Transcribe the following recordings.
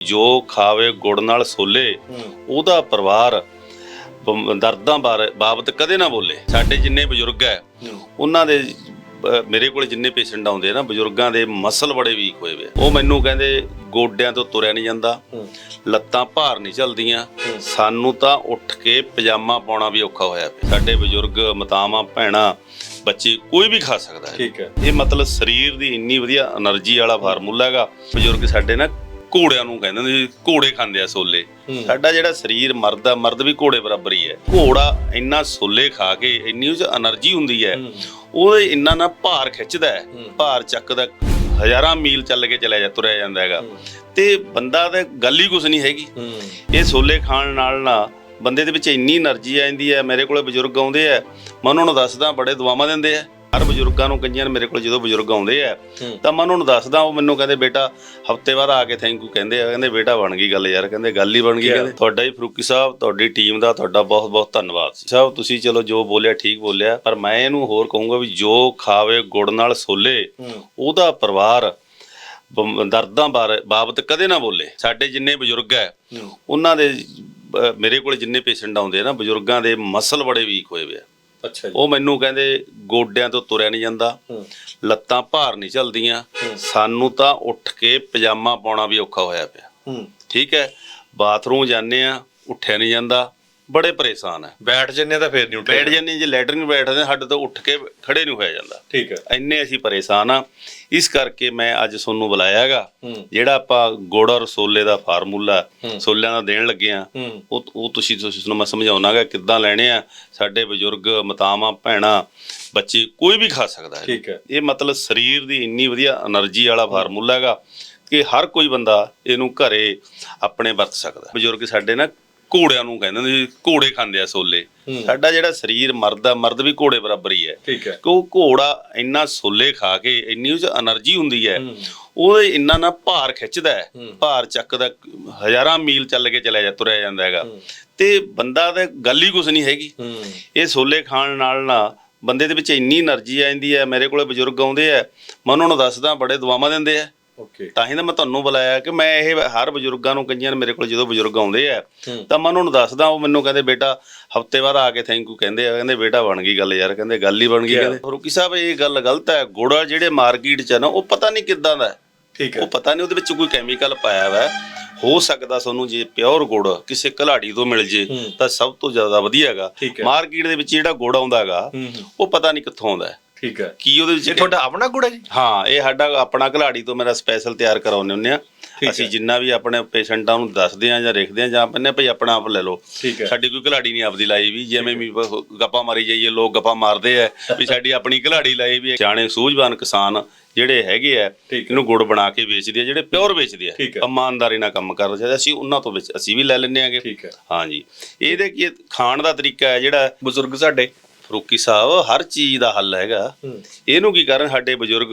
ਜੋ ਖਾਵੇ ਗੁੜ ਨਾਲ ਸੋਲੇ ਉਹਦਾ ਪਰਿਵਾਰ ਦਰਦਾਂ ਬਾਰੇ ਬਾਬਤ ਕਦੇ ਨਾ ਬੋਲੇ। ਸਾਡੇ ਜਿੰਨੇ ਬਜ਼ੁਰਗ ਹੈ। ਉਹਨਾਂ ਦੇ ਮੇਰੇ ਕੋਲ ਜਿੰਨੇ ਪੇਸ਼ੈਂਟ ਆਉਂਦੇ ਨਾ ਬਜ਼ੁਰਗਾਂ ਦੇ ਮਸਲ ਬੜੇ ਵੀਕ ਹੋਏ ਵੇ। ਉਹ ਮੈਨੂੰ ਕਹਿੰਦੇ ਗੋਡਿਆਂ ਤੋਂ ਤੁਰਿਆ ਨਹੀਂ ਜਾਂਦਾ ਲੱਤਾਂ ਭਾਰ ਨਹੀਂ ਚੱਲਦੀਆਂ ਸਾਨੂੰ ਤਾਂ ਉੱਠ ਕੇ ਪਜਾਮਾ ਪਾਉਣਾ ਵੀ ਔਖਾ ਹੋਇਆ ਪਿਆ। ਸਾਡੇ ਬਜ਼ੁਰਗ ਮਤਾਵਾਂ ਭੈਣਾ ਬੱਚੇ ਕੋਈ ਵੀ ਖਾ ਸਕਦਾ ਹੈ। ਠੀਕ ਹੈ। ਇਹ ਮਤਲਬ ਸਰੀਰ ਦੀ ਇੰਨੀ ਵਧੀਆ એનર્ਜੀ ਵਾਲਾ ਫਾਰਮੂਲਾ ਹੈਗਾ। ਬਜ਼ੁਰਗ ਸਾਡੇ ਨਾ ਘੋੜਿਆਂ ਨੂੰ ਕਹਿੰਦੇ ਨੇ ਘੋੜੇ ਖਾਂਦੇ ਆ ਸੋਲੇ। ਸਾਡਾ ਜਿਹੜਾ ਸਰੀਰ ਮਰਦ ਆ ਮਰਦ ਵੀ ਘੋੜੇ ਬਰਾਬਰ ਹੀ ਹੈ। ਘੋੜਾ ਇੰਨਾ ਸੋਲੇ ਖਾ ਕੇ ਇੰਨੀ ਉਸ એનર્ਜੀ ਹੁੰਦੀ ਹੈ ਉਹਦੇ ਇੰਨਾ ਨਾ ਭਾਰ ਖਿੱਚਦਾ ਹੈ ਭਾਰ ਚੱਕਦਾ ਹਜ਼ਾਰਾਂ ਮੀਲ ਚੱਲ ਕੇ ਚਲਿਆ ਜਾ ਤੁਰਿਆ ਜਾਂਦਾ ਹੈਗਾ। ਤੇ ਬੰਦਾ ਤੇ ਗੱਲ ਹੀ ਕੁਝ ਨਹੀਂ ਹੈਗੀ। ਇਹ ਸੋਲੇ ਖਾਣ ਨਾਲ ਨਾ ਬੰਦੇ ਦੇ ਵਿੱਚ ਇੰਨੀ એનર્ਜੀ ਆ ਜਾਂਦੀ ਹੈ ਮੇਰੇ ਕੋਲੇ ਬਜ਼ੁਰਗ ਆਉਂਦੇ ਆ ਮੈਂ ਉਹਨਾਂ ਨੂੰ ਦੱਸਦਾ ਬੜੇ ਦੁਆਵਾਂ ਦਿੰਦੇ ਆ। ਹਰ ਬਜ਼ੁਰਗਾਂ ਨੂੰ ਕਈਆਂ ਨੇ ਮੇਰੇ ਕੋਲ ਜਦੋਂ ਬਜ਼ੁਰਗ ਆਉਂਦੇ ਆ। ਤਾਂ ਮੈਂ ਉਹਨਾਂ ਨੂੰ ਦੱਸਦਾ ਉਹ ਮੈਨੂੰ ਕਹਿੰਦੇ ਬੇਟਾ ਹਫ਼ਤੇ ਬਾਅਦ ਆ ਕੇ ਥੈਂਕ ਯੂ ਕਹਿੰਦੇ ਆ। ਕਹਿੰਦੇ ਬੇਟਾ ਬਣ ਗਈ ਗੱਲ ਯਾਰ। ਕਹਿੰਦੇ ਗੱਲ ਹੀ ਬਣ ਗਈ? ਕਹਿੰਦੇ ਤੁਹਾਡਾ ਹੀ ਫਰੂਕੀ ਸਾਹਿਬ ਤੁਹਾਡੀ ਟੀਮ ਦਾ ਤੁਹਾਡਾ ਬਹੁਤ ਬਹੁਤ ਧੰਨਵਾਦ ਸਾਹਿਬ ਤੁਸੀਂ ਚਲੋ ਜੋ ਬੋਲਿਆ ਠੀਕ ਬੋਲਿਆ ਪਰ ਮੈਂ ਇਹਨੂੰ ਹੋਰ ਕਹੂੰਗਾ ਵੀ ਜੋ ਖਾਵੇ ਗੁੜ ਨਾਲ ਸੋਲੇ ਉਹਦਾ ਪਰਿਵਾਰ ਦਰਦਾਂ ਬਾਰੇ ਬਾਬਤ ਕਦੇ ਨਾ ਬੋਲੇ। ਸਾਡੇ ਜਿੰਨੇ ਬਜ਼ੁਰਗ ਹੈ ਉਹਨਾਂ ਦੇ ਮੇਰੇ ਕੋਲ ਜਿੰਨੇ ਪੇਸ਼ੈਂਟ ਆਉਂਦੇ ਆ ਨਾ ਬਜ਼ੁਰਗਾਂ ਦੇ ਮਸਲ ਬੜੇ ਵੀਕ ਹੋਏ ਵੇ ਆ। ਅੱਛਾ ਜੀ। ਉਹ ਮੈਨੂੰ ਕਹਿੰਦੇ ਗੋਡਿਆਂ ਤੋਂ ਤੁਰਿਆ ਨਹੀਂ ਜਾਂਦਾ ਲੱਤਾਂ ਭਾਰ ਨਹੀਂ ਚੱਲਦੀਆਂ ਸਾਨੂੰ ਤਾਂ ਉੱਠ ਕੇ ਪਜਾਮਾ ਪਾਉਣਾ ਵੀ ਔਖਾ ਹੋਇਆ ਪਿਆ। ਠੀਕ ਹੈ ਬਾਥਰੂਮ ਜਾਂਦੇ ਆ ਉੱਠਿਆ ਨਹੀਂ ਜਾਂਦਾ ਬੜੇ ਪਰੇਸ਼ਾਨ ਹੈ। ਬੈਠ ਜੰਨੇ ਤਾਂ ਫੇਰ ਨਹੀਂ ਉੱਠੇ ਜੰਨੇ ਜੇ ਲੈਟਰਿੰਗ ਬੈਠਦੇ ਸਾਡੇ ਤੋਂ ਉੱਠ ਕੇ ਖੜੇ ਨਹੀਂ ਹੋਇਆ ਜਾਂਦਾ। ਠੀਕ ਹੈ। ਇੰਨੇ ਅਸੀਂ ਪਰੇਸ਼ਾਨ ਆ ਇਸ ਕਰਕੇ ਮੈਂ ਅੱਜ ਤੁਹਾਨੂੰ ਬੁਲਾਇਆ ਜਿਹੜਾ ਆਪਾਂ ਗੁੜ ਸੋਲੇ ਦਾ ਫਾਰਮੂਲਾ ਸੋਲਿਆਂ ਦਾ ਦੇਣ ਲੱਗੇ ਆ ਉਹ ਉਹ ਤੁਸੀਂ ਤੁਹਾਨੂੰ ਮੈਂ ਸਮਝਾਉਣਾਗਾ ਕਿੱਦਾਂ ਲੈਣੇ ਆ। ਸਾਡੇ ਬਜ਼ੁਰਗ ਮਤਾਮਾ ਭੈਣਾ ਬੱਚੇ ਕੋਈ ਵੀ ਖਾ ਸਕਦਾ ਠੀਕ ਹੈ। ਇਹ ਮਤਲਬ ਸਰੀਰ ਦੀ ਇੰਨੀ ਵਧੀਆ એનર્ਜੀ ਵਾਲਾ ਫਾਰਮੂਲਾ ਹੈਗਾ ਕਿ ਹਰ ਕੋਈ ਬੰਦਾ ਇਹਨੂੰ ਘਰੇ ਆਪਣੇ ਵਰਤ ਸਕਦਾ ਬਜ਼ੁਰਗ ਸਾਡੇ ਨਾਲ ਘੋੜਿਆਂ ਨੂੰ ਕਹਿੰਦੇ ਨੇ ਘੋੜੇ ਖਾਂਦੇ ਆ ਸੋਲੇ। ਸਾਡਾ ਜਿਹੜਾ ਸਰੀਰ ਮਰਦ ਆ ਮਰਦ ਵੀ ਘੋੜੇ ਬਰਾਬਰ ਹੀ ਹੈ। ਠੀਕ ਹੈ। ਕਿ ਉਹ ਘੋੜਾ ਇੰਨਾ ਸੋਲੇ ਖਾ ਕੇ ਇੰਨੀ ਉਸ એનર્ਜੀ ਹੁੰਦੀ ਹੈ ਉਹ ਇੰਨਾ ਨਾ ਭਾਰ ਖਿੱਚਦਾ ਹੈ। ਭਾਰ ਚੱਕਦਾ ਹਜ਼ਾਰਾਂ ਮੀਲ ਚੱਲ ਕੇ ਚਲਿਆ ਜਾ ਤੁਰਿਆ ਜਾਂਦਾ ਹੈਗਾ। ਤੇ ਬੰਦਾ ਤਾਂ ਗੱਲ ਹੀ ਕੁਝ ਨਹੀਂ ਹੈਗੀ। ਇਹ ਸੋਲੇ ਖਾਣ ਨਾਲ ਨਾ ਬੰਦੇ ਦੇ ਵਿੱਚ ਇੰਨੀ એનર્ਜੀ ਆ ਜਾਂਦੀ ਹੈ ਮੇਰੇ ਕੋਲੇ ਬਜ਼ੁਰਗ ਆਉਂਦੇ ਆ ਮੈਂ ਉਹਨਾਂ ਨੂੰ ਦੱਸਦਾ ਬੜੇ ਦੁਆਵਾਂ ਦਿੰਦੇ ਆ। ਓਕੇ ਤਾਂ ਹੀ ਤਾਂ ਮੈਂ ਤੁਹਾਨੂੰ ਬੁਲਾਇਆ ਕਿ ਮੈਂ ਇਹ ਹਰ ਬਜ਼ੁਰਗਾਂ ਨੂੰ ਕਈਆਂ ਨੇ ਮੇਰੇ ਕੋਲ ਜਦੋਂ ਬਜ਼ੁਰਗ ਆਉਂਦੇ ਆ ਤਾਂ ਮੈਂ ਉਹਨਾਂ ਨੂੰ ਦੱਸਦਾ ਉਹ ਮੈਨੂੰ ਕਹਿੰਦੇ ਬੇਟਾ ਹਫ਼ਤੇ ਬਾਅਦ ਆ ਕੇ ਥੈਂਕ ਯੂ ਕਹਿੰਦੇ ਆ ਕਹਿੰਦੇ ਬੇਟਾ ਬਣ ਗਈ ਗੱਲ ਯਾਰ ਕਹਿੰਦੇ ਗੱਲ ਹੀ ਬਣ ਗਈ? ਕਹਿੰਦੇ ਫਰੂਕੀ ਸਾਹਿਬ ਇਹ ਗੱਲ ਗਲਤ ਹੈ ਗੁੜਾ ਜਿਹੜੇ ਮਾਰਕੀਟ 'ਚ ਨਾ ਉਹ ਪਤਾ ਨਹੀਂ ਕਿੱਦਾਂ ਦਾ ਹੈ। ਠੀਕ ਉਹ ਹੈ ਪਤਾ ਨਹੀਂ ਉਹਦੇ ਵਿੱਚ ਕੋਈ ਕੈਮੀਕਲ ਪਾਇਆ ਹੋਇਆ ਹੈ। ਹੋ ਸਕਦਾ ਤੁਹਾਨੂੰ ਜੇ ਪਿਓਰ ਗੁੜ ਕਿਸੇ ਘਲਾੜੀ ਤੋਂ ਮਿਲ ਜੇ। ਤਾਂ ਸਭ ਤੋਂ ਜ਼ਿਆਦਾ ਵਧੀਆ ਹੈ। ਮਾਰਕੀਟ ਦੇ ਵਿੱਚ ਜਿਹੜਾ ਗੁੜ ਆਉਂਦਾ ਹੈਗਾ ਉਹ ਪਤਾ ਨਹੀਂ ਕਿੱਥੋਂ ਆਉਂਦਾ ਹੈ। ਠੀਕ ਹੈ। ਕੀ ਉਹਦੇ ਇਹ ਵਿੱਚ ਤੁਹਾਡਾ ਆਪਣਾ ਗੁੜ ਹੈ ਜੀ? ਹਾਂ ਇਹ ਸਾਡਾ ਆਪਣਾ ਘਲਾੜੀ ਤੋਂ ਮੇਰਾ ਸਪੈਸ਼ਲ ਤਿਆਰ ਕਰਾਉਂਦੇ ਹੁੰਦੇ ਆ। ਅਸੀਂ। ਜਿੰਨਾ ਵੀ ਆਪਣੇ ਪੇਸ਼ੈਂਟਾਂ ਨੂੰ ਦੱਸਦੇ ਆ ਜਾਂ ਲਿਖਦੇ ਆ ਜਾਂ ਪੰਨੇ ਭਈ ਆਪਣਾ ਆਪ ਲੈ ਲਓ। ਸਾਡੀ ਕੋਈ ਘਲਾੜੀ ਨਹੀਂ ਆਪਦੀ ਲਾਈ ਵੀ ਜਿਵੇਂ ਵੀ ਗੱਪਾਂ ਮਾਰੀ ਜਾਈਏ ਲੋਕ ਗੱਪਾਂ ਮਾਰਦੇ ਆ ਵੀ ਸਾਡੀ ਆਪਣੀ ਘਲਾੜੀ ਲਾਈ ਵੀ। ਸਿਆਣੇ ਸੂਝਵਾਨ ਕਿਸਾਨ ਜਿਹੜੇ ਹੈਗੇ ਆ। ਇਹਨੂੰ ਗੁੜ ਬਣਾ ਕੇ ਵੇਚਦੇ ਆ ਜਿਹੜੇ ਪਿਓਰ ਵੇਚਦੇ ਆ। ਇਮਾਨਦਾਰੀ ਨਾਲ ਕੰਮ ਕਰਦੇ ਚਾਹੀਦਾ ਅਸੀਂ ਉਹਨਾਂ ਤੋਂ ਵਿੱਚ ਅਸੀਂ ਵੀ ਲੈ ਲੈਂਦੇ ਆਂਗੇ। ਹਾਂਜੀ ਇਹਦੇ ਕੀ ਖਾਣ ਦਾ ਤਰੀਕਾ ਹੈ ਜਿਹੜਾ ਬਜ਼ੁਰਗ ਸਾਡੇ ਫਰੂਕੀ ਸਾਹਿਬ ਹਰ ਚੀਜ਼ ਦਾ ਹੱਲ ਹੈਗਾ। ਇਹਨੂੰ ਕੀ ਕਰਨ ਸਾਡੇ ਬਜ਼ੁਰਗ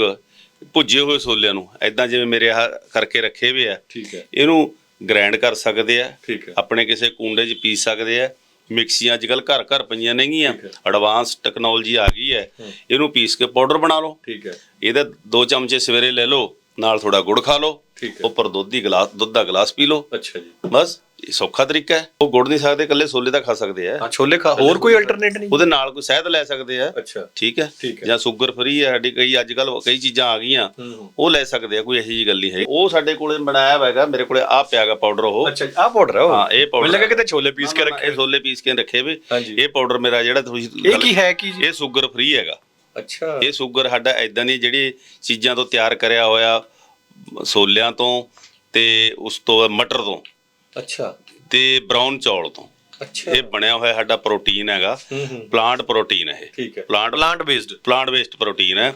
ਭੁੱਜੇ ਹੋਏ ਛੋਲਿਆਂ ਨੂੰ ਐਦਾਂ ਜਿਵੇਂ ਮੇਰੇ ਆਹ ਕਰਕੇ ਰੱਖੇ ਹੋਏ ਆ ਠੀਕ ਹੈ। ਇਹਨੂੰ ਗ੍ਰਾਈਂਡ ਕਰ ਸਕਦੇ ਆ ਆਪਣੇ ਕਿਸੇ ਕੁੰਡੇ 'ਚ ਪੀਸ ਸਕਦੇ ਆ ਮਿਕਸੀਆਂ ਅੱਜਕੱਲ ਘਰ ਘਰ ਪਈਆਂ ਨੇਗੀਆਂ। ਐਡਵਾਂਸ ਟੈਕਨੋਲੋਜੀ ਆ ਗਈ ਹੈ। ਇਹਨੂੰ ਪੀਸ ਕੇ ਪਾਊਡਰ ਬਣਾ ਲਓ। ਠੀਕ ਹੈ। ਇਹਦੇ ਦੋ ਚਮਚੇ ਸਵੇਰੇ ਲੈ ਲਓ ਨਾਲ ਥੋੜਾ ਗੁੜ ਖਾ ਲਓ ਉੱਪਰ ਦੁੱਧ ਦੀ ਗਲਾਸ ਦੁੱਧ ਦਾ ਗਲਾਸ ਪੀ ਲਓ। ਅੱਛਾ ਜੀ। ਬਸ। ਇਹ ਸੌਖਾ ਤਰੀਕਾ ਹੈ। ਉਹ ਗੁੜ ਨਹੀਂ ਸਕਦੇ ਇਕੱਲੇ ਸੋਲੇ ਦਾ ਖਾ ਸਕਦੇ ਆ। ਹਾਂ ਛੋਲੇ ਖਾ ਹੋਰ ਕੋਈ ਅਲਟਰਨੇਟ ਨਹੀਂ? ਉਹਦੇ ਨਾਲ ਕੋਈ ਸ਼ਹਿਦ ਲੈ ਸਕਦੇ ਆ। ਅੱਛਾ। ਠੀਕ ਹੈ। ਠੀਕ ਹੈ। ਜਾਂ ਸ਼ੂਗਰ ਫ੍ਰੀ ਹੈ ਸਾਡੀ ਕਈ ਅੱਜ ਕੱਲ ਕਈ ਚੀਜ਼ਾਂ ਆ ਗਈਆਂ। ਹੂੰ ਉਹ ਲੈ ਸਕਦੇ ਆ ਕੋਈ ਇਹੋ ਜਿਹੀ ਗੱਲ ਨਹੀਂ ਹੈ ਉਹ ਸਾਡੇ ਕੋਲੇ ਬਣਾਇਆ ਹੋਇਆ ਹੈਗਾ ਮੇਰੇ ਕੋਲੇ ਆ ਪਿਆਗਾ ਪਾਊਡਰ ਉਹ। ਅੱਛਾ ਆਹ ਪਾਊਡਰ ਹੈ ਉਹ? ਹਾਂ ਇਹ ਮੈਨੂੰ ਪਾਊਡਰ ਲੱਗਾ ਕਿਤੇ ਛੋਲੇ ਪੀਸ ਕੇ ਰੱਖੇ ਇਹ ਛੋਲੇ ਪੀਸ ਕੇ ਰੱਖੇ ਵੇ ਹਾਂਜੀ। ਇਹ ਪਾਊਡਰ ਮੇਰਾ ਜਿਹੜਾ ਤੁਸੀਂ ਇਹ ਕੀ ਹੈ ਕੀ ਜੀ? ਇਹ ਸ਼ੂਗਰ ਫ੍ਰੀ ਹੈਗਾ। ਅੱਛਾ। ਇਹ ਸ਼ੂਗਰ ਸਾਡਾ ਐਦਾਂ ਦੀ ਜਿਹੜੀ ਚੀਜ਼ਾਂ ਤੋਂ ਤਿਆਰ ਕਰਿਆ ਹੋਇਆ ਸੋਲਿਆਂ ਤੋਂ ਤੇ ਉਸ ਤੋਂ ਮਟਰ ਤੋਂ। ਅੱਛਾ। ਤੇ ਬ੍ਰਾਊਨ ਚੌਲ ਤੋਂ। ਇਹ ਬਣਿਆ ਹੋਇਆ ਸਾਡਾ ਪ੍ਰੋਟੀਨ ਹੈਗਾ। ਪਲਾਂਟ ਪ੍ਰੋਟੀਨ ਹੈ। Plant plant based plant based protein ਹੈ।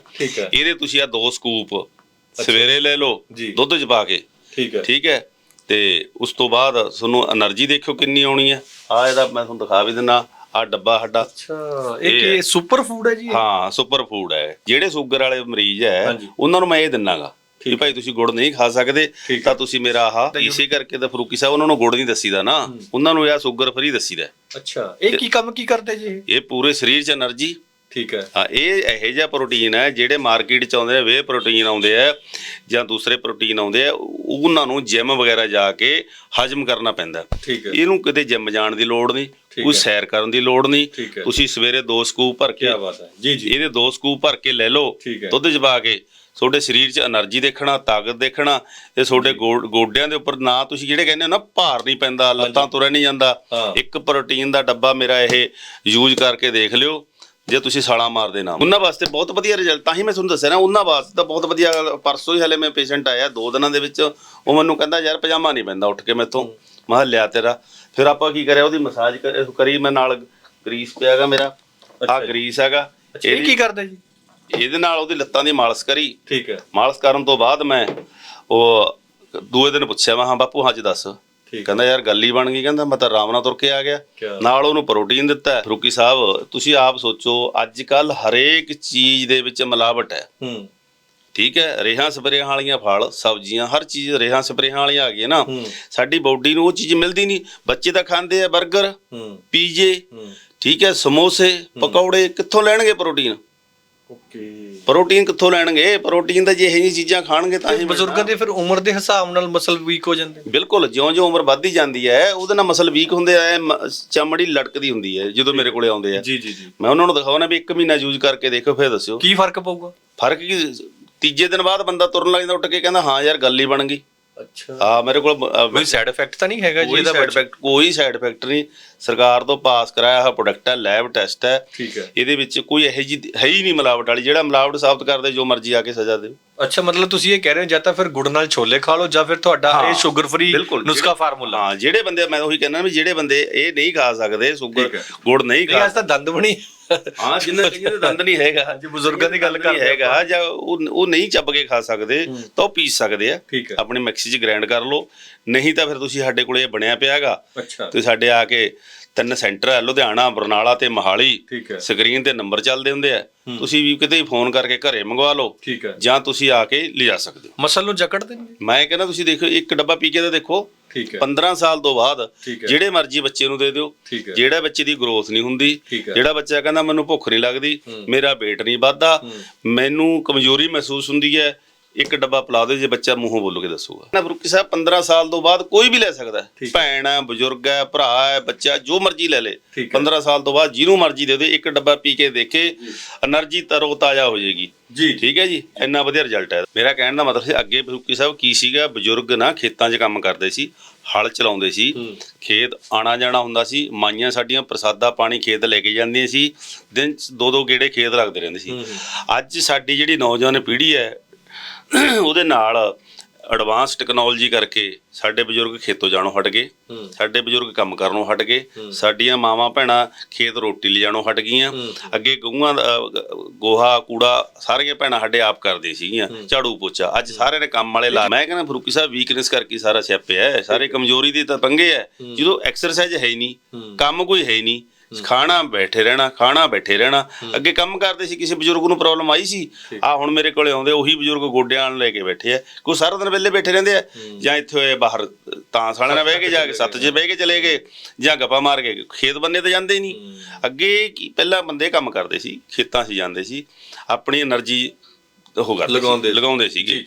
ਇਹਦੇ ਤੁਸੀਂ ਆ ਦੋ ਸਕੂਪ ਸਵੇਰੇ ਲੈ ਲਓ ਦੁੱਧ ਚ ਪਾ ਕੇ। ਠੀਕ ਹੈ। ਠੀਕ ਹੈ। ਤੇ ਉਸ ਤੋਂ ਬਾਅਦ ਤੁਹਾਨੂੰ એનર્ਜੀ ਦੇਖਿਓ ਕਿੰਨੀ ਆਉਣੀ ਹੈ। ਆ ਇਹਦਾ ਮੈਂ ਤੁਹਾਨੂੰ ਦਿਖਾ ਵੀ ਦਿੰਦਾ ਆ ਡੱਬਾ ਸਾਡਾ। ਅੱਛਾ। ਇਹ ਕੀ ਸੁਪਰ ਫੂਡ ਹੈ ਜੀ ਹਾਂ ਸੁਪਰ ਫੂਡ ਹੈ। ਜਿਹੜੇ ਸ਼ੂਗਰ ਵਾਲੇ ਮਰੀਜ਼ ਹੈ ਉਹਨਾਂ ਨੂੰ ਮੈਂ ਇਹ ਦਿੰਨਾਗਾ। ਕਿ ਭਾਈ ਤੁਸੀਂ ਗੁੜ ਨਹੀਂ ਖਾ ਸਕਦੇ ਤਾਂ ਤੁਸੀਂ ਮੇਰਾ ਆਹ ਇਸੇ ਕਰਕੇ ਤਾਂ ਫਰੂਕੀ ਸਾਹਿਬ ਉਹਨਾਂ ਨੂੰ ਗੁੜ ਨਹੀਂ ਦੱਸੀਦਾ ਨਾ। ਉਹਨਾਂ ਨੂੰ ਇਹ ਸ਼ੂਗਰ ਫਰੀ ਦੱਸੀਦਾ। ਅੱਛਾ ਇਹ ਕੀ ਕੰਮ ਕੀ ਕਰਦੇ ਜੀ? ਇਹ ਪੂਰੇ ਸਰੀਰ 'ਚ એનર્ਜੀ ਠੀਕ ਹੈ। ਇਹ ਇਹੋ ਜਿਹਾ ਪ੍ਰੋਟੀਨ ਹੈ ਜਿਹੜੇ ਮਾਰਕੀਟ ਚ ਆਉਂਦੇ ਨੇ ਵੇ ਪ੍ਰੋਟੀਨ ਆਉਂਦੇ ਆ ਜਾਂ ਦੂਸਰੇ ਪ੍ਰੋਟੀਨ ਆਉਂਦੇ ਆ ਉਹਨਾਂ ਨੂੰ ਜਿਮ ਵਗੈਰਾ ਜਾ ਕੇ ਹਜਮ ਕਰਨਾ ਪੈਂਦਾ। ਠੀਕ ਹੈ। ਇਹਨੂੰ ਕਿਤੇ ਜਿਮ ਜਾਣ ਦੀ ਲੋੜ ਨਹੀਂ। ਕੋਈ ਸੈਰ ਕਰਨ ਦੀ ਲੋੜ ਨਹੀਂ। ਤੁਸੀਂ ਸਵੇਰੇ ਦੋ ਸਕੂਪ ਭਰ ਕੇ ਇਹਦੇ ਦੋ ਸਕੂਪ ਭਰ ਕੇ ਲੈ ਲਓ। ਦੁੱਧ ਜਵਾ ਕੇ ਤੁਹਾਡੇ ਸਰੀਰ 'ਚ એનર્ਜੀ ਦੇਖਣਾ ਤਾਕਤ ਦੇਖਣਾ ਤੇ ਤੁਹਾਡੇ ਗੋਡਿਆਂ ਦੇ ਉੱਪਰ ਨਾ ਤੁਸੀਂ ਜਿਹੜੇ ਕਹਿੰਦੇ ਹੋ ਨਾ ਭਾਰ ਨਹੀਂ ਪੈਂਦਾ ਲੱਤਾਂ ਤੁਰਿਆ ਨਹੀਂ ਜਾਂਦਾ। ਇੱਕ ਪ੍ਰੋਟੀਨ ਦਾ ਡੱਬਾ ਮੇਰਾ ਇਹ ਯੂਜ਼ ਕਰਕੇ ਦੇਖ ਲਿਓ ਜੇ ਤੁਸੀਂ ਸਾਲਾ ਮਾਰਦੇ ਨਾ। ਉਹਨਾਂ ਵਾਸਤੇ ਬਹੁਤ ਵਧੀਆ ਰਿਜ਼ਲਟ ਤਾਂ ਹੀ ਮੈਂ ਤੁਹਾਨੂੰ ਦੱਸਿਆ ਨਾ ਉਹਨਾਂ ਵਾਸਤੇ ਤਾਂ ਬਹੁਤ ਵਧੀਆ ਪਰਸੋਂ ਹੀ ਹਲੇ ਮੈਂ ਪੇਸ਼ੈਂਟ ਆਇਆ ਦੋ ਦਿਨਾਂ ਦੇ ਵਿੱਚ ਉਹ ਮੈਨੂੰ ਕਹਿੰਦਾ ਯਾਰ ਪਜਾਮਾ ਨਹੀਂ ਪੈਂਦਾ ਉੱਠ ਕੇ ਮੈਥੋਂ। ਮੈਂ ਕਿਹਾ ਲਿਆ ਤੇਰਾ। ਫਿਰ ਆਪਾਂ ਕੀ ਕਰਿਆ ਉਹਦੀ ਮਸਾਜ ਕਰੀ ਮੈਂ ਨਾਲ ਗਰੀਸ ਪਿਆਗਾ ਮੇਰਾ। ਜੀ। ਗਰੀਸ ਹੈਗਾ। ਇਹ ਕੀ ਕਰਦਾ ਜੀ? ਇਹਦੇ ਨਾਲ ਉਹਦੀ ਲੱਤਾਂ ਦੀ ਮਾਲਿਸ਼ ਕਰੀ। ਠੀਕ ਹੈ। ਮਾਲਿਸ਼ ਕਰਨ ਤੋਂ ਬਾਅਦ ਮੈਂ ਉਹ ਦੂਏ ਦਿਨ ਪੁੱਛਿਆ ਮੈਂ ਹਾਂ ਬਾਪੂ ਹਾਂ ਜੀ ਦੱਸ ਕਹਿੰਦਾ ਯਾਰ ਗੱਲ ਹੀ ਬਣ ਗਈ। ਕਹਿੰਦਾ ਮੈਂ ਤਾਂ ਆਰਾਮ ਨਾਲ ਤੁਰ ਕੇ ਆ ਗਿਆ? ਨਾਲ ਉਹਨੂੰ ਪ੍ਰੋਟੀਨ ਦਿੱਤਾ ਹੈ। ਫਰੂਕੀ ਸਾਹਿਬ ਤੁਸੀਂ ਆਪ ਸੋਚੋ ਅੱਜ ਕੱਲ ਹਰੇਕ ਚੀਜ਼ ਦੇ ਵਿੱਚ ਮਿਲਾਵਟ ਹੈ। ਹੂੰ। ਠੀਕ ਹੈ ਰੇਹਾਂ ਸਪਰੇਹਾਂ ਵਾਲੀਆਂ ਫਲ ਸਬਜ਼ੀਆਂ ਹਰ ਚੀਜ਼ ਰੇਹਾਂ ਸਪਰੇਹਾਂ ਵਾਲੀਆਂ ਆ ਗਈਆਂ ਨਾ। ਸਾਡੀ ਬਾਡੀ ਨੂੰ ਉਹ ਚੀਜ਼ ਮਿਲਦੀ ਨਹੀਂ। ਬੱਚੇ ਤਾਂ ਖਾਂਦੇ ਆ 버ਗਰ ਪੀਜੇ ਠੀਕ ਹੈ ਸਮੋਸੇ ਪਕੌੜੇ ਕਿੱਥੋਂ ਲੈਣਗੇ ਪ੍ਰੋਟੀਨ? ਓਕੇ। ਪ੍ਰੋਟੀਨ ਕਿੱਥੋਂ ਲੈਣਗੇ? ਪ੍ਰੋਟੀਨ ਤਾਂ ਜੇ ਇਹ ਜਿਹੀ ਚੀਜ਼ਾਂ ਖਾਣਗੇ ਤਾਂ ਹੀ ਬਜ਼ੁਰਗਾਂ ਦੇ ਫਿਰ ਉਮਰ ਦੇ ਹਿਸਾਬ ਨਾਲ ਮਸਲ ਵੀਕ ਹੋ ਜਾਂਦੇ। ਬਿਲਕੁਲ ਜਿਉਂ-ਜਿਉਂ ਉਮਰ ਵੱਧਦੀ ਜਾਂਦੀ ਹੈ ਉਹਦੇ ਨਾਲ ਮਸਲ ਵੀਕ ਹੁੰਦੇ ਆ ਚਮੜੀ ਲਟਕਦੀ ਹੁੰਦੀ ਹੈ ਜਦੋਂ ਮੇਰੇ ਕੋਲੇ ਆਉਂਦੇ ਆ। ਜੀ ਜੀ ਜੀ। ਮੈਂ ਉਹਨਾਂ ਨੂੰ ਦਿਖਾਉਣਾ ਵੀ ਇੱਕ ਮਹੀਨਾ ਯੂਜ਼ ਕਰਕੇ ਦੇਖੋ ਫਿਰ ਦੱਸਿਓ। ਕੀ ਫ਼ਰਕ ਪਊਗਾ? ਫ਼ਰਕ ਕੀ ਤੀਜੇ ਦਿਨ ਬਾਅਦ ਬੰਦਾ ਤੁਰਨ ਲੱਗ ਜਾਂਦਾ ਉੱਠ ਕੇ ਕਹਿੰਦਾ ਹਾਂ ਯਾਰ ਗੱਲ ਹੀ ਬਣ ਗਈ। ਅੱਛਾ। ਆ ਮੇਰੇ ਕੋਲ ਕੋਈ ਸਾਈਡ ਇਫੈਕਟ ਤਾਂ ਨਹੀਂ ਹੈਗਾ ਜੀ ਕੋਈ ਇਹਦਾ ਸਾਈਡ ਇਫੈਕਟ ਕੋਈ ਸਾਈਡ ਇਫੈਕਟ ਨਹੀਂ। ਸਰਕਾਰ ਤੋਂ ਪਾਸ ਕਰਾਇਆ ਹੋਇਆ ਪ੍ਰੋਡਕਟ ਹੈ ਲੈਬ ਟੈਸਟ ਹੈ। ਠੀਕ ਹੈ। ਇਹਦੇ ਵਿੱਚ ਕੋਈ ਇਹੋ ਜੀ ਹੈ ਹੀ ਨਹੀਂ ਮਿਲਾਵਟ ਵਾਲੀ। ਜਿਹੜਾ ਮਿਲਾਵਟ ਸਾਬਤ ਕਰਦੇ ਜੋ ਮਰਜ਼ੀ ਆ ਕੇ ਸਜ਼ਾ ਦਿਓ ਅੱਛਾ ਮਤਲਬ ਤੁਸੀਂ ਇਹ ਕਹਿ ਰਹੇ ਹੋ ਜਾਂ ਤਾਂ ਫਿਰ ਗੁੜ ਨਾਲ ਛੋਲੇ ਖਾ ਲਓ ਜਾਂ ਫਿਰ ਤੁਹਾਡਾ ਇਹ ਸ਼ੂਗਰ ਫ੍ਰੀ ਬਿਲਕੁਲ, ਨੁਸਖਾ ਜਿਹੜੇ- ਫਾਰਮੂਲਾ ਹਾਂ ਜਿਹੜੇ ਬੰਦੇ ਮੈਂ ਉਹੀ ਕਹਿੰਦਾ ਵੀ ਜਿਹੜੇ ਬੰਦੇ ਇਹ ਨਹੀਂ ਖਾ ਸਕਦੇ ਸ਼ੂਗਰ ਹੈ। ਗੁੜ ਨਹੀਂ ਇਹ ਖਾ ਅੱਜ ਤਾਂ ਦੰਦ ਬਣੀ। ਹਾਂ ਜਿੰਨਾ ਦੇ ਦੰਦ ਨਹੀਂ ਹੈਗਾ ਹਾਂਜੀ, ਬਜ਼ੁਰਗਾਂ ਦੀ ਗੱਲ ਕਰਦੇ ਹੈਗਾ ਜਾਂ ਉਹ ਉਹ ਨਹੀਂ ਚੱਬ ਕੇ ਖਾ ਸਕਦੇ ਤਾਂ ਉਹ ਪੀ ਸਕਦੇ ਆ। ਠੀਕ ਹੈ। ਆਪਣੇ ਮਿਕਸੀ 'ਚ ਗ੍ਰਾਈਂਡ ਕਰ ਲਓ। ਨਹੀਂ ਤਾਂ ਫਿਰ ਤੁਸੀਂ ਸਾਡੇ ਕੋਲੇ ਇਹ ਬਣਿਆ ਪਿਆ ਹੈਗਾ ਅੱਛਾ। ਤੁਸੀਂ ਸਾਡੇ ਆ ਕੇ ਤਿੰਨ ਸੈਂਟਰ ਹੈ ਲੁਧਿਆਣਾ ਬਰਨਾਲਾ ਤੇ ਮਹਾਲੀ। ਠੀਕ ਹੈ। ਸਕਰੀਨ ਤੇ ਨੰਬਰ ਚੱਲਦੇ ਹੁੰਦੇ ਆ। ਤੁਸੀਂ ਵੀ ਕਿਤੇ ਫੋਨ ਕਰਕੇ ਘਰੇ ਮੰਗਵਾ ਲਓ ਠੀਕ ਹੈ। ਜਾਂ ਤੁਸੀਂ ਆ ਕੇ ਲਿਜਾ ਸਕਦੇ ਹੋ। ਮਸਲ ਨੂੰ ਜਕੜ ਦੇਣਗੇ? ਮੈਂ ਕਹਿੰਦਾ ਤੁਸੀਂ ਦੇਖੋ ਇੱਕ ਡੱਬਾ ਪੀ ਕੇ ਤਾਂ ਦੇਖੋ ਠੀਕ ਹੈ। 15 ਸਾਲ ਤੋਂ ਬਾਅਦ। ਜਿਹੜੇ ਮਰਜ਼ੀ ਬੱਚੇ ਨੂੰ ਦੇ ਦਿਓ ਜਿਹੜਾ ਬੱਚੇ ਦੀ ਗਰੋਥ ਨਹੀਂ ਹੁੰਦੀ। ਜਿਹੜਾ ਬੱਚਾ ਕਹਿੰਦਾ ਮੈਨੂੰ ਭੁੱਖ ਨਹੀਂ ਲੱਗਦੀ ਮੇਰਾ weight ਨਹੀਂ ਵੱਧਦਾ ਮੈਨੂੰ ਕਮਜ਼ੋਰੀ ਮਹਿਸੂਸ ਹੁੰਦੀ ਹੈ ਇੱਕ ਡੱਬਾ ਪਲਾਦੇ ਜੇ ਬੱਚਾ ਮੂੰਹੋਂ ਬੋਲ ਕੇ ਦੱਸੂਗਾ। ਨਾ ਫਰੂਕੀ ਸਾਹਿਬ 15 ਸਾਲ ਤੋਂ ਬਾਅਦ ਕੋਈ ਵੀ ਲੈ ਸਕਦਾ ਭੈਣ ਹੈ ਬਜ਼ੁਰਗ ਹੈ ਭਰਾ ਹੈ ਬੱਚਾ ਜੋ ਮਰਜ਼ੀ ਲੈ ਲੇ। ਠੀਕ 15 ਸਾਲ ਤੋਂ ਬਾਅਦ ਜਿਹਨੂੰ ਮਰਜ਼ੀ ਦੇ ਦੇ ਇੱਕ ਡੱਬਾ ਪੀ ਕੇ ਦੇਖੇ ਅਨਰਜੀ ਤਰੋ ਤਾਜ਼ਾ ਹੋ ਜਾਏਗੀ। ਜੀ। ਠੀਕ ਹੈ ਜੀ? ਇੰਨਾ ਵਧੀਆ ਰਿਜ਼ਲਟ ਹੈ। ਮੇਰਾ ਕਹਿਣ ਦਾ ਮਤਲਬ ਸੀ ਅੱਗੇ ਫਰੂਕੀ ਸਾਹਿਬ ਕੀ ਸੀਗਾ ਬਜ਼ੁਰਗ ਨਾ ਖੇਤਾਂ 'ਚ ਕੰਮ ਕਰਦੇ ਸੀ ਹਲ ਚਲਾਉਂਦੇ ਸੀ। ਖੇਤ ਆਣਾ ਜਾਣਾ ਹੁੰਦਾ ਸੀ ਮਾਈਆਂ ਸਾਡੀਆਂ ਪ੍ਰਸਾਦਾ ਪਾਣੀ ਖੇਤ ਲੈ ਕੇ ਜਾਂਦੀਆਂ ਸੀ ਦਿਨ 'ਚ ਦੋ ਦੋ ਗੇੜੇ ਖੇਤ ਲੱਗਦੇ ਰਹਿੰਦੇ ਸੀ। ਅੱਜ ਸਾਡੀ ਜਿਹੜੀ ਨੌਜਵਾਨ ਪੀੜ੍ਹੀ ਹੈ ਉਹਦੇ ਨਾਲ ਐਡਵਾਂਸ ਟੈਕਨੋਲੋਜੀ ਕਰਕੇ ਸਾਡੇ ਬਜ਼ੁਰਗ ਖੇਤੋਂ ਜਾਣੋਂ ਹਟ ਗਏ। ਸਾਡੇ ਬਜ਼ੁਰਗ ਕੰਮ ਕਰਨੋਂ ਹਟ ਗਏ। ਸਾਡੀਆਂ ਮਾਵਾਂ ਭੈਣਾਂ ਖੇਤ ਰੋਟੀ ਲਿਜਾਣੋਂ ਹਟ ਗਈਆਂ। ਅੱਗੇ ਗਊਆਂ ਦਾ ਗੋਹਾ ਕੂੜਾ ਸਾਰੀਆਂ ਭੈਣਾਂ ਸਾਡੇ ਆਪ ਕਰਦੀਆਂ ਸੀਗੀਆਂ। ਝਾੜੂ ਪੋਚਾ। ਅੱਜ ਸਾਰਿਆਂ ਨੇ ਕੰਮ ਵਾਲੇ ਲਾ ਮੈਂ ਕਹਿੰਦਾ ਫਰੂਕੀ ਸਾਹਿਬ ਵੀਕਨੈਸ ਕਰਕੇ ਸਾਰਾ ਸਿਆਪਿਆ ਹੈ। ਸਾਰੇ ਕਮਜ਼ੋਰੀ ਦੀ ਤਾਂ ਪੰਗੇ ਹੈ। ਜਦੋਂ ਐਕਸਰਸਾਈਜ਼ ਹੈ ਹੀ ਨਹੀਂ। ਕੰਮ ਕੋਈ ਹੈ ਹੀ ਨਹੀਂ। ਖਾਣਾ ਬੈਠੇ ਰਹਿਣਾ ਖਾਣਾ ਬੈਠੇ ਰਹਿਣਾ। ਅੱਗੇ ਕੰਮ ਕਰਦੇ ਸੀ ਕਿਸੇ ਬਜ਼ੁਰਗ ਨੂੰ ਪ੍ਰੋਬਲਮ ਆਈ ਸੀ। ਆ ਹੁਣ ਮੇਰੇ ਕੋਲੇ ਆਉਂਦੇ ਉਹੀ ਬਜ਼ੁਰਗ ਗੋਡਿਆਂ ਨਾਲ ਲੈ ਕੇ ਬੈਠੇ ਆ। ਕੋਈ ਸਾਰਾ ਦਿਨ ਵਿਹਲੇ ਬੈਠੇ ਰਹਿੰਦੇ ਆ। ਜਾਂ ਇੱਥੇ ਹੋਏ ਬਾਹਰ ਤਾਂ ਸਾਲਿਆਂ ਨਾਲ ਬਹਿ ਕੇ ਜਾ ਕੇ ਸੱਤ 'ਚ ਬਹਿ ਕੇ ਚਲੇ ਗਏ ਜਾਂ ਗੱਪਾਂ ਮਾਰ ਕੇ। ਖੇਤ ਬੰਨੇ ਤੇ ਜਾਂਦੇ ਹੀ। ਨਹੀਂ ਅੱਗੇ ਪਹਿਲਾਂ ਬੰਦੇ ਕੰਮ ਕਰਦੇ ਸੀ ਖੇਤਾਂ 'ਚ ਜਾਂਦੇ ਸੀ। ਆਪਣੀ એનર્ਜੀ ਉਹ ਕਰਦੇ ਲਗਾਉਂਦੇ ਸੀਗੇ।